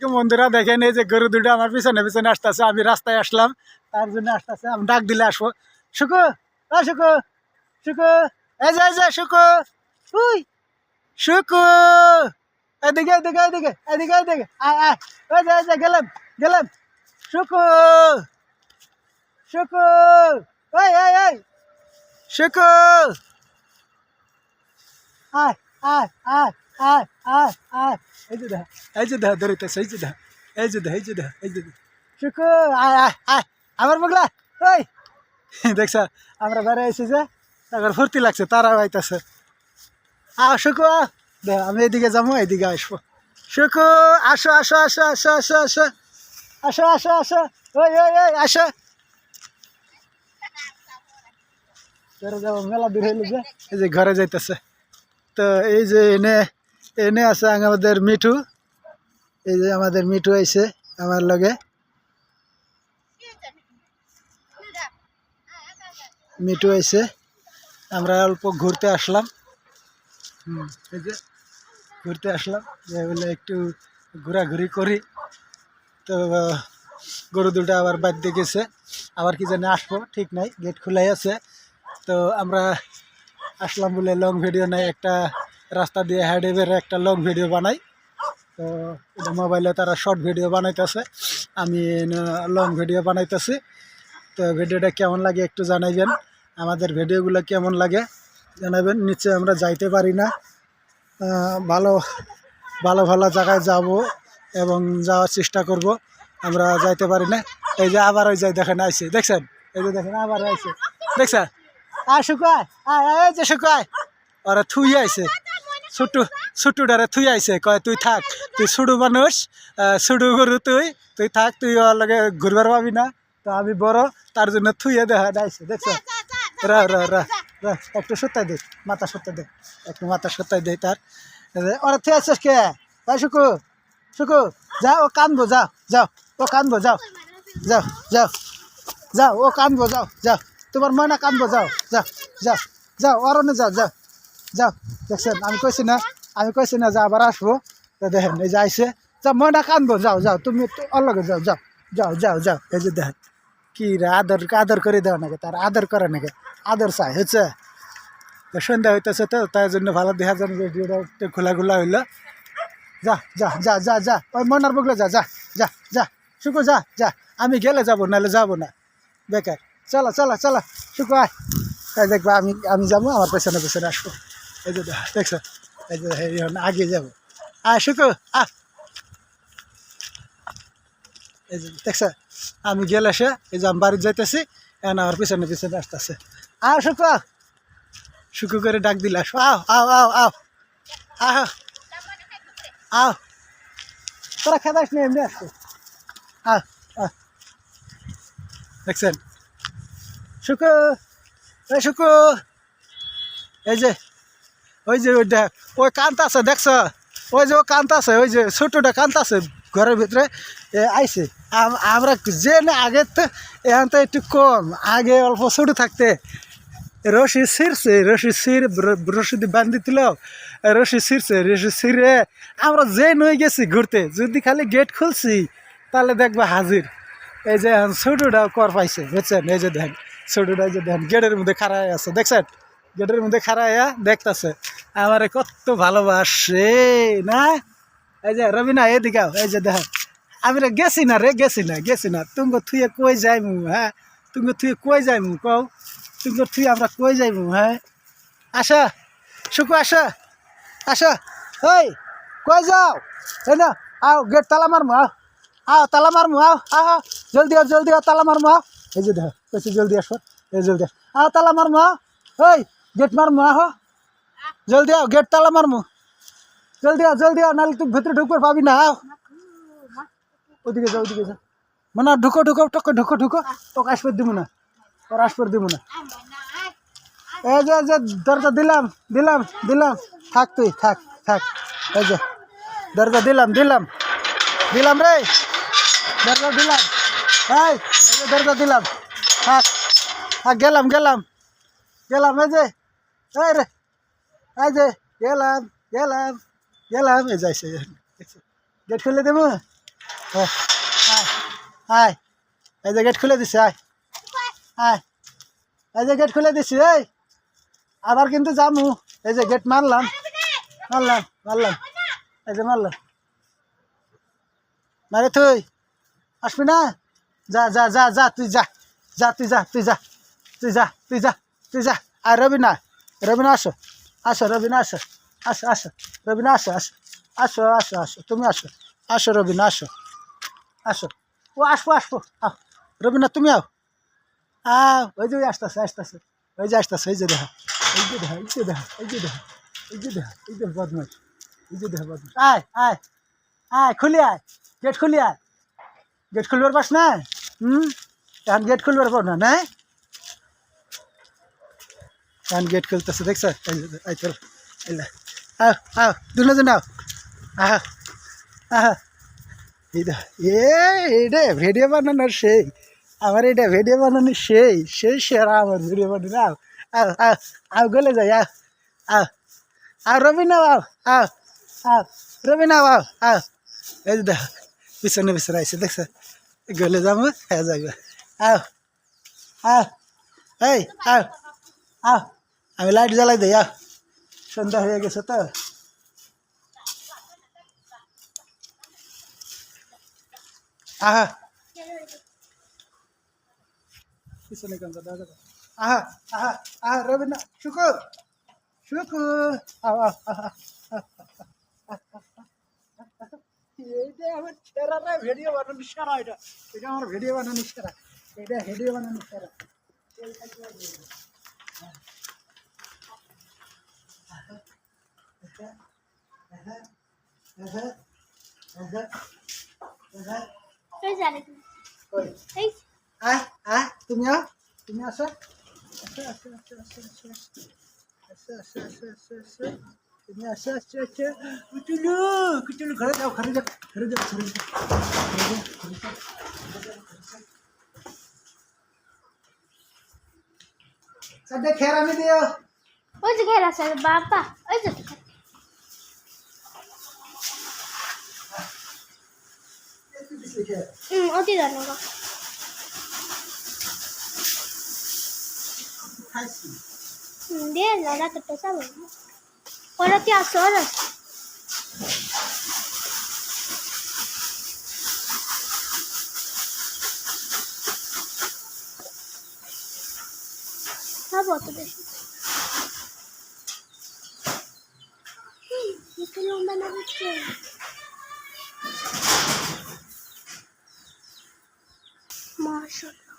বন্ধুরা দেখেন এই যে গরু দুটো আমার পিছনে পিছনে আসতেছে, আমি রাস্তায় আসলাম, তার জন্য আসতেছে, আমি ডাক দিলে আসব। শুকু ও শুকু শুকু, এই যে এই যে, শুকু, উই, শুকু, এদিকে এদিকে এদিকে এদিকে এদিকে, আয় আয় ওই যে, এই গেলাম গেলাম, শুকু শুকু ওই এই এই, শুকু, আয় আয় আয় আয় আয় আয়। এই দেখ দেখ এই এই এই আয় আয় আয়। আমার বগলা ওই। দেখছ আমরা এসে যে, তারপর ফুর্তি লাগছে, তারা আইতেছে। আ শুকু। দেখ, আমি এদিকে যাব, এদিকে আসব। শুকু আসো আসো আসো আসো আসো আসো। আসো আসো আসো। ওই ওই ওই, আসো। ঘরে যাব, মেলা দূর হইলে যে, এই যে ঘরে যাইতেছে। তো এই যে এনে এনে আছে আমাদের মিঠু। এই যে আমাদের মিঠু আইছে আমার লগে। মিঠু আইছে। আমরা অল্প ঘুরতে আসলাম। এই যে ঘুরতে আসলাম। বলে একটু ঘোরাঘুরি করি। তো, গরু দুটো আবার বাড়িতে গেছে। আবার কি জানি আসব, ঠিক নাই, গেট খোলাই আছে। তো আমরা আসলাম বলে লং ভিডিও নাই, একটা রাস্তা দিয়ে হাইডে বের একটা লং ভিডিও বানাই। তো মোবাইলে তারা শর্ট ভিডিও বানাইতেছে। আমি লং ভিডিও বানাইতেছি। তো ভিডিওটা কেমন লাগে একটু জানাইবেন। আমাদের ভিডিওগুলো কেমন লাগে জানাবেন নিচে আমরা যাইতে পারি না। ভালো ভালো ভালো জায়গায় যাব এবং যাওয়ার চেষ্টা করব। আমরা যাইতে পারি না। এই যে আবার ওই যাই দেখেন আইছে। দেখছেন? এই যে দেখেন আবার আইছে। দেখছেন? আয় শুকায় আয়, এই যে শুকায় ওরা থুই আইছে। ছুটু ছুটুডারে থুই আইছে। কয়, তুই থাক, তুই ছুডু মানুষ ছুডু গরু তুই তুই থাক, তুই ওর লগে ঘুরবার পাবি না। তো আমি বড়, তার জন্য থুইয়ে দেখা আইছে দেখছ? র র র একটু সত্যাই দে, মাথা সত্যাই দে, একটু মাথা সত্যাই দে তার। ওরা থুই আসছিস কে? তাই শুকু শুকু, যা, ও কানবো যাও যাও, ও কানবো, যাও যাও যাও যাও, ও কানবো, যাও যাও, তোমার ময়না কানবো, যাও যাও যাও যাও, অরণ্যে যাও যাও। যাও দেখছেন, আমি কইছি না, আমি কইছি না যা আবার আসব। দেখেন, এই যে আইসে যাও ময়না কানবো যাও যাও, তুমি অলগে যাও যাও যাও যাও যাও। এই যে দেখেন, কি রে, আদর আদর করে দেওয়া নাকি? তার আদর করে নাকি? আদর চাই হচ্ছে সন্ধ্যা হইতেছে তো, তাই জন্য ভালো দেখা যান খোলা খোলা হইল। যা যা যা যা যা, ওই মনার বগলে যা যা যা যা শুকো যা যা, আমি গেলে যাব, নাহলে যাব না। বেকার, চলো চলো চলো শুকো আয়। তাই দেখবা আমি আমি যাব, আমার পেছনে পেছনে আসব। এই যে দেখ- দেখছ? এই যে এখন আগে যাব। আয় শুকো আ। এই যে দেখছ? আমি গেলে সে এই যে আমি বাড়ি যাইতেছি, এখন আমার পিছনে পিছনে আসতেছে। আও শুকো শুকু করে ডাক দিলে, আসো, আও আও আও আও। আহ। আও। তোরা খেদাস নি এমনি আসো। আহ আহ দেখছেন? শুকু এই শুকু। এই যে ওই যে ওইটা ওই কান্ত আছে, দেখছ? ওই যে ও কান্ত আছে, ওই যে ছোটোটা কান্ত আছে ঘরের ভিতরে, এ আইছে। আমরা যে না আগে তো, এখন তো একটু কম, আগে অল্প ছোটো থাকতে। রশি ছিঁড়ছে, রশি ছিঁড় রশি দিয়ে বান্ধি দিল, রশি ছিঁড়ছে, রশি ছিঁড়ে। আমরা যে নই গেছি ঘুরতে, যদি খালি গেট খুলছি, তাহলে দেখবা হাজির। এই যে ছোটোটাও কর পাইছে, বুঝছেন? এই যে দেখেন ছোটোটা যে দেখেন গেটের মধ্যে খাড়াই আছে, দেখছেন? গেটের মধ্যে খাড়াইয়া দেখতেছে। আমারে কত ভালোবাসে না? এই যে রবিনা এদিকে আও, এই যে দেখেন আমি রে গেছি না রে গেছি না গেছি না। তুঙ্গ থুয়ে কই যাইমু হ্যাঁ? তুঙ্গ থুয়ে কই যাইমু কও? তুঙ্গ থুয়ে আমরা কই যাইমু হ্যাঁ? আসা শুকু আসা আসা। ওই কই যাও? এই না আও গেট তালা মারমু আও। আও তালা মারমু আও আও, জলদি আও জলদি আও তালা মারমু আও। এই যে দেখো কইছি জলদি আসো এই জলদি আও তালা মারমু আও। ওই গেট মারমু, আহ। জলদি আও, গেট তালা মারমু। জলদি আও জলদি আও, নাহলে তুই ভেতরে ঢুকবার পাবি না, আও। ওদিকে যাও ওদিকে যাও মানে ঢুকো ঢুকো, টকো, ঢুকো ঢুকো। তোকে আসবার দিব না। তোর আসবার দিব না। এই যে যে, দরজা দিলাম দিলাম দিলাম। থাক তুই, থাক থাক। এই যে, দরজা দিলাম দিলাম। দিলাম রে। দরজা দিলাম। এই দরজা দিলাম। থাক থাক, গেলাম গেলাম। গেলাম, এই যে। এই রে, এই যে গেলাম গেলাম গেলাম এই যাইছে গেট খুলে দেবো? আয় এই যে গেট খুলে দিছে, আয় আয়, এই যে গেট খুলে দিছি, এই, আবার কিন্তু যামু, এই যে গেট মারলাম মারলাম মারলাম, এই যে মারলাম। মারে তুই, আসবি না? যা যা যা যা, তুই যা যা, তুই যা তুই যা তুই যা তুই যা তুই যা আর রবিনা রবিনা, আসো। আসো, রবিনা, আসো। আসো আসো। রবিনা, আসো আসো। আসো আসো আসো। তুমি আসো। আসো, রবিনা, আসো। আসো। ও, আসব আসব। আও রবিনা, তুমি আও। আও ওই যে ওই আসতেছে আসতেছে। ওই যে আসতেছে এই যে দেখা। এই যে দেখা, এই যে দেখা, এই যে দেখা, এই যে দেখা, এই যে বদমাস এই যে দেখা বদমাস আয় আয় আয়, খুলি, আয়। গেট খুলি, আয়। গেট খুলবার পাস না হুম? এখন গেট খুলবার পার না না এখন গেট খুলতেছে, দেখছ? এই চল এলা আও আও দুজন আহ আহ এটা এ এটা ভিডিও বানানোর সেই। আমার এটা ভিডিও বানানো সেই সেই সেরা আমার ভিডিও বানানো আও আও আও আও গলে যাই আও আও আও রবিনা আও আও আও রবিনা আও আও এই দেখ, পিছনে পিছনে আইসে দেখছ? গলে যাব হ্যাঁ যাইবা। আও আও এই আও আও আমি লাইট জ্বালাই দিই আও সন্ধ্যা হয়ে গেছে তো আহা পিছনে কেন দাদা দাদা আহা আহা আহা রবীন্দ্র শুকুর শুকুর আও আও আহা এইটা আমার সেরা রে ভিডিও বানানো সেরা এটা এটা আমার ভিডিও বানানো সেরা এটা ভিডিও বানানো সেরা তুমি তুমি আসো তুমি আসো আসো আসো কুটুলু কুটুলু ঘরে যাও ঘরে যাও ঘরে যাও ঘরে যাও খেরা আমি দিও ওই যে খেরা স্যার বাবা ওই যে 수제. 응, 어디다 넣어? 80. 응, 내일 나한테 뺏어볼래? ahora te horas. La bota de Uy, esto no জন্য